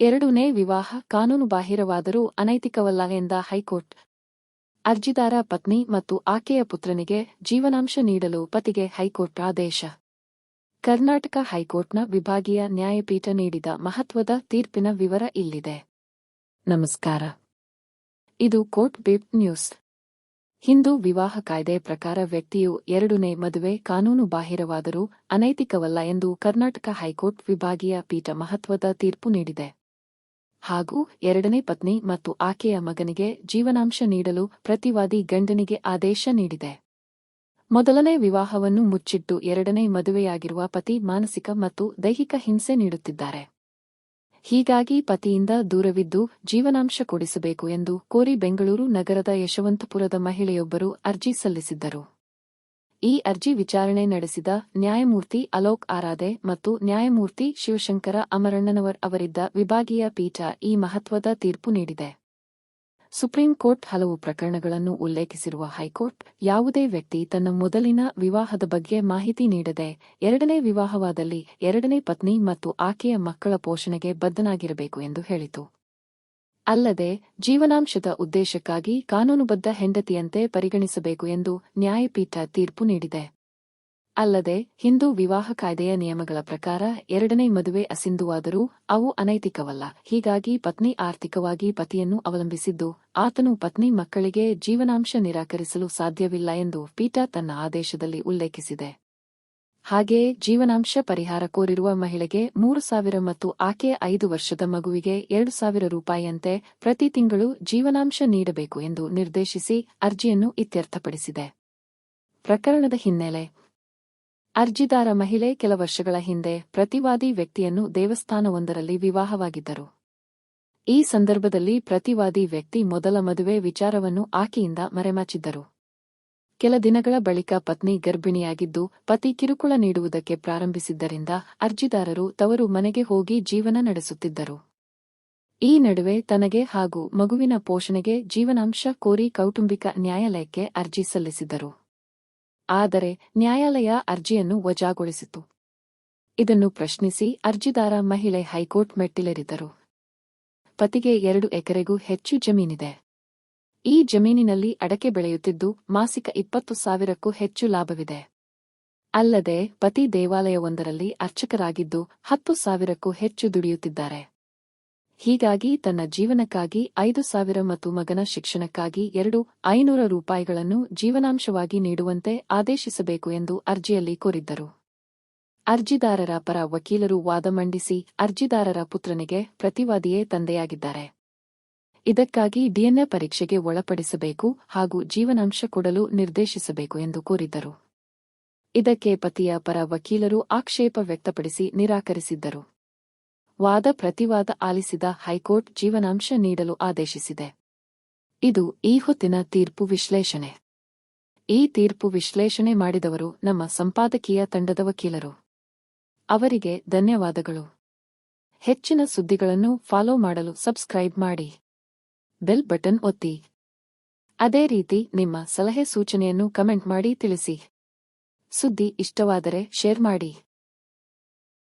ಎರಡನೇ ವಿವಾಹ ಕಾನೂನುಬಾಹಿರವಾದರೂ ಅನೈತಿಕವಲ್ಲ ಎಂದ ಹೈಕೋರ್ಟ್. ಅರ್ಜಿದಾರ ಪತ್ನಿ ಮತ್ತು ಆಕೆಯ ಪುತ್ರನಿಗೆ ಜೀವನಾಂಶ ನೀಡಲು ಪತಿಗೆ ಹೈಕೋರ್ಟ್ ಆದೇಶ. ಕರ್ನಾಟಕ ಹೈಕೋರ್ಟ್ನ ವಿಭಾಗೀಯ ನ್ಯಾಯಪೀಠ ನೀಡಿದ ಮಹತ್ವದ ತೀರ್ಪಿನ ವಿವರ ಇಲ್ಲಿದೆ. ನಮಸ್ಕಾರ. ಇದು ಕೋರ್ಟ್ ಬಿಪ್ ನ್ಯೂಸ್. ಹಿಂದೂ ವಿವಾಹ ಕಾಯ್ದೆ ಪ್ರಕಾರ ವ್ಯಕ್ತಿಯು ಎರಡನೇ ಮದುವೆ ಕಾನೂನು ಬಾಹಿರವಾದರೂ ಅನೈತಿಕವಲ್ಲ ಎಂದು ಕರ್ನಾಟಕ ಹೈಕೋರ್ಟ್ ವಿಭಾಗೀಯ ಪೀಠ ಮಹತ್ವದ ತೀರ್ಪು ನೀಡಿದೆ. ಹಾಗೂ ಎರಡನೇ ಪತ್ನಿ ಮತ್ತು ಆಕೆಯ ಮಗನಿಗೆ ಜೀವನಾಂಶ ನೀಡಲು ಪ್ರತಿವಾದಿ ಗಂಡನಿಗೆ ಆದೇಶ ನೀಡಿದೆ. ಮೊದಲನೇ ವಿವಾಹವನ್ನು ಮುಚ್ಚಿಟ್ಟು ಎರಡನೇ ಮದುವೆಯಾಗಿರುವ ಪತಿ ಮಾನಸಿಕ ಮತ್ತು ದೈಹಿಕ ಹಿಂಸೆ ನೀಡುತ್ತಿದ್ದಾರೆ. ಹೀಗಾಗಿ ಪತಿಯಿಂದ ದೂರವಿದ್ದು ಜೀವನಾಂಶ ಕೊಡಿಸಬೇಕು ಎಂದು ಕೋರಿ ಬೆಂಗಳೂರು ನಗರದ ಯಶವಂತಪುರದ ಮಹಿಳೆಯೊಬ್ಬರು ಅರ್ಜಿ ಸಲ್ಲಿಸಿದ್ದರು. ಈ ಅರ್ಜಿ ವಿಚಾರಣೆ ನಡೆಸಿದ ನ್ಯಾಯಮೂರ್ತಿ ಅಲೋಕ್ ಆರಾಧೆ ಮತ್ತು ನ್ಯಾಯಮೂರ್ತಿ ಶಿವಶಂಕರ ಅಮರಣ್ಣನವರ್ ಅವರಿದ್ದ ವಿಭಾಗೀಯ ಪೀಠ ಈ ಮಹತ್ವದ ತೀರ್ಪು ನೀಡಿದೆ. ಸುಪ್ರೀಂ ಕೋರ್ಟ್ ಹಲವು ಪ್ರಕರಣಗಳನ್ನು ಉಲ್ಲೇಖಿಸಿರುವ ಹೈಕೋರ್ಟ್ ಯಾವುದೇ ವ್ಯಕ್ತಿ ತನ್ನ ಮೊದಲಿನ ವಿವಾಹದ ಬಗ್ಗೆ ಮಾಹಿತಿ ನೀಡದೆ ಎರಡನೇ ವಿವಾಹವಾದಲ್ಲಿ ಎರಡನೇ ಪತ್ನಿ ಮತ್ತು ಆಕೆಯ ಮಕ್ಕಳ ಪೋಷಣೆಗೆ ಬದ್ಧನಾಗಿರಬೇಕು ಎಂದು ಹೇಳಿತು. ಅಲ್ಲದೆ ಜೀವನಾಂಶದ ಉದ್ದೇಶಕ್ಕಾಗಿ ಕಾನೂನುಬದ್ಧ ಹೆಂಡತಿಯಂತೆ ಪರಿಗಣಿಸಬೇಕು ಎಂದು ನ್ಯಾಯಪೀಠ ತೀರ್ಪು ನೀಡಿದೆ. ಅಲ್ಲದೆ ಹಿಂದೂ ವಿವಾಹ ಕಾಯ್ದೆಯ ನಿಯಮಗಳ ಪ್ರಕಾರ ಎರಡನೇ ಮದುವೆ ಅಸಿಂಧುವಾದರೂ ಅವು ಅನೈತಿಕವಲ್ಲ. ಹೀಗಾಗಿ ಪತ್ನಿ ಆರ್ಥಿಕವಾಗಿ ಪತಿಯನ್ನು ಅವಲಂಬಿಸಿದ್ದು ಆತನು ಪತ್ನಿ ಮಕ್ಕಳಿಗೆ ಜೀವನಾಂಶ ನಿರಾಕರಿಸಲು ಸಾಧ್ಯವಿಲ್ಲ ಎಂದು ಪೀಠ ತನ್ನ ಆದೇಶದಲ್ಲಿ ಉಲ್ಲೇಖಿಸಿದೆ. ಹಾಗೆಯೇ ಜೀವನಾಂಶ ಪರಿಹಾರ ಕೋರಿರುವ ಮಹಿಳೆಗೆ ಮೂರು ಸಾವಿರ ಮತ್ತು ಆಕೆಯ ಐದು ವರ್ಷದ ಮಗುವಿಗೆ ಎರಡು ಸಾವಿರ ರೂಪಾಯಿಯಂತೆ ಪ್ರತಿ ತಿಂಗಳು ಜೀವನಾಂಶ ನೀಡಬೇಕು ಎಂದು ನಿರ್ದೇಶಿಸಿ ಅರ್ಜಿಯನ್ನು ಇತ್ಯರ್ಥಪಡಿಸಿದೆ. ಪ್ರಕರಣದ ಹಿನ್ನೆಲೆ. ಅರ್ಜಿದಾರ ಮಹಿಳೆ ಕೆಲ ವರ್ಷಗಳ ಹಿಂದೆ ಪ್ರತಿವಾದಿ ವ್ಯಕ್ತಿಯನ್ನು ದೇವಸ್ಥಾನವೊಂದರಲ್ಲಿ ವಿವಾಹವಾಗಿದ್ದರು. ಈ ಸಂದರ್ಭದಲ್ಲಿ ಪ್ರತಿವಾದಿ ವ್ಯಕ್ತಿ ಮೊದಲ ಮದುವೆ ವಿಚಾರವನ್ನು ಆಕೆಯಿಂದ ಮರೆಮಾಚಿದ್ದರು. ಕೆಲ ದಿನಗಳ ಬಳಿಕ ಪತ್ನಿ ಗರ್ಭಿಣಿಯಾಗಿದ್ದು, ಪತಿ ಕಿರುಕುಳ ನೀಡುವುದಕ್ಕೆ ಪ್ರಾರಂಭಿಸಿದ್ದರಿಂದ ಅರ್ಜಿದಾರರು ತವರು ಮನೆಗೆ ಹೋಗಿ ಜೀವನ ನಡೆಸುತ್ತಿದ್ದರು. ಈ ನಡುವೆ ತನಗೆ ಹಾಗೂ ಮಗುವಿನ ಪೋಷಣೆಗೆ ಜೀವನಾಂಶ ಕೋರಿ ಕೌಟುಂಬಿಕ ನ್ಯಾಯಾಲಯಕ್ಕೆ ಅರ್ಜಿ ಸಲ್ಲಿಸಿದ್ದರು. ಆದರೆ ನ್ಯಾಯಾಲಯ ಅರ್ಜಿಯನ್ನು ವಜಾಗೊಳಿಸಿತು. ಇದನ್ನು ಪ್ರಶ್ನಿಸಿ ಅರ್ಜಿದಾರ ಮಹಿಳೆ ಹೈಕೋರ್ಟ್ ಮೆಟ್ಟಿಲೇರಿದ್ದರು ಪತಿಗೆ ಎರಡು ಎಕರೆಗೂ ಹೆಚ್ಚು ಜಮೀನಿದೆ. ಈ ಜಮೀನಿನಲ್ಲಿ ಅಡಕೆ ಬೆಳೆಯುತ್ತಿದ್ದು ಮಾಸಿಕ ಇಪ್ಪತ್ತು ಸಾವಿರಕ್ಕೂ ಹೆಚ್ಚು ಲಾಭವಿದೆ. ಅಲ್ಲದೆ ಪತಿ ದೇವಾಲಯವೊಂದರಲ್ಲಿ ಅರ್ಚಕರಾಗಿದ್ದು ಹತ್ತು ಸಾವಿರಕ್ಕೂ ಹೆಚ್ಚು ದುಡಿಯುತ್ತಿದ್ದಾರೆ. ಹೀಗಾಗಿ ತನ್ನ ಜೀವನಕ್ಕಾಗಿ ಐದು ಸಾವಿರ ಮತ್ತು ಮಗನ ಶಿಕ್ಷಣಕ್ಕಾಗಿ ಎರಡು ಐನೂರ ರೂಪಾಯಿಗಳನ್ನು ಜೀವನಾಂಶವಾಗಿ ನೀಡುವಂತೆ ಆದೇಶಿಸಬೇಕು ಎಂದು ಅರ್ಜಿಯಲ್ಲಿ ಕೋರಿದ್ದರು. ಅರ್ಜಿದಾರರ ಪರ ವಕೀಲರು ವಾದ ಮಂಡಿಸಿ ಅರ್ಜಿದಾರರ ಪುತ್ರನಿಗೆ ಪ್ರತಿವಾದಿಯೇ ತಂದೆಯಾಗಿದ್ದಾರೆ. ಇದಕ್ಕಾಗಿ ಡಿಎನ್ಎ ಪರೀಕ್ಷೆಗೆ ಒಳಪಡಿಸಬೇಕು ಹಾಗೂ ಜೀವನಾಂಶ ಕೊಡಲು ನಿರ್ದೇಶಿಸಬೇಕು ಎಂದು ಕೋರಿದ್ದರು. ಇದಕ್ಕೆ ಪತಿಯ ಪರ ವಕೀಲರು ಆಕ್ಷೇಪ ವ್ಯಕ್ತಪಡಿಸಿ ನಿರಾಕರಿಸಿದ್ದರು. ವಾದ ಪ್ರತಿವಾದ ಆಲಿಸಿದ ಹೈಕೋರ್ಟ್ ಜೀವನಾಂಶ ನೀಡಲು ಆದೇಶಿಸಿದೆ. ಇದು ಈ ಹೊತ್ತಿನ ತೀರ್ಪು ವಿಶ್ಲೇಷಣೆ. ಈ ತೀರ್ಪು ವಿಶ್ಲೇಷಣೆ ಮಾಡಿದವರು ನಮ್ಮ ಸಂಪಾದಕೀಯ ತಂಡದ ವಕೀಲರು. ಅವರಿಗೆ ಧನ್ಯವಾದಗಳು. ಹೆಚ್ಚಿನ ಸುದ್ದಿಗಳನ್ನು ಫಾಲೋ ಮಾಡಲು ಸಬ್ಸ್ಕ್ರೈಬ್ ಮಾಡಿ. ಬೆಲ್ ಬಟನ್ ಒತ್ತಿ. ಅದೇ ರೀತಿ ನಿಮ್ಮ ಸಲಹೆ ಸೂಚನೆಯನ್ನು ಕಮೆಂಟ್ ಮಾಡಿ ತಿಳಿಸಿ. ಸುದ್ದಿ ಇಷ್ಟವಾದರೆ ಶೇರ್ ಮಾಡಿ.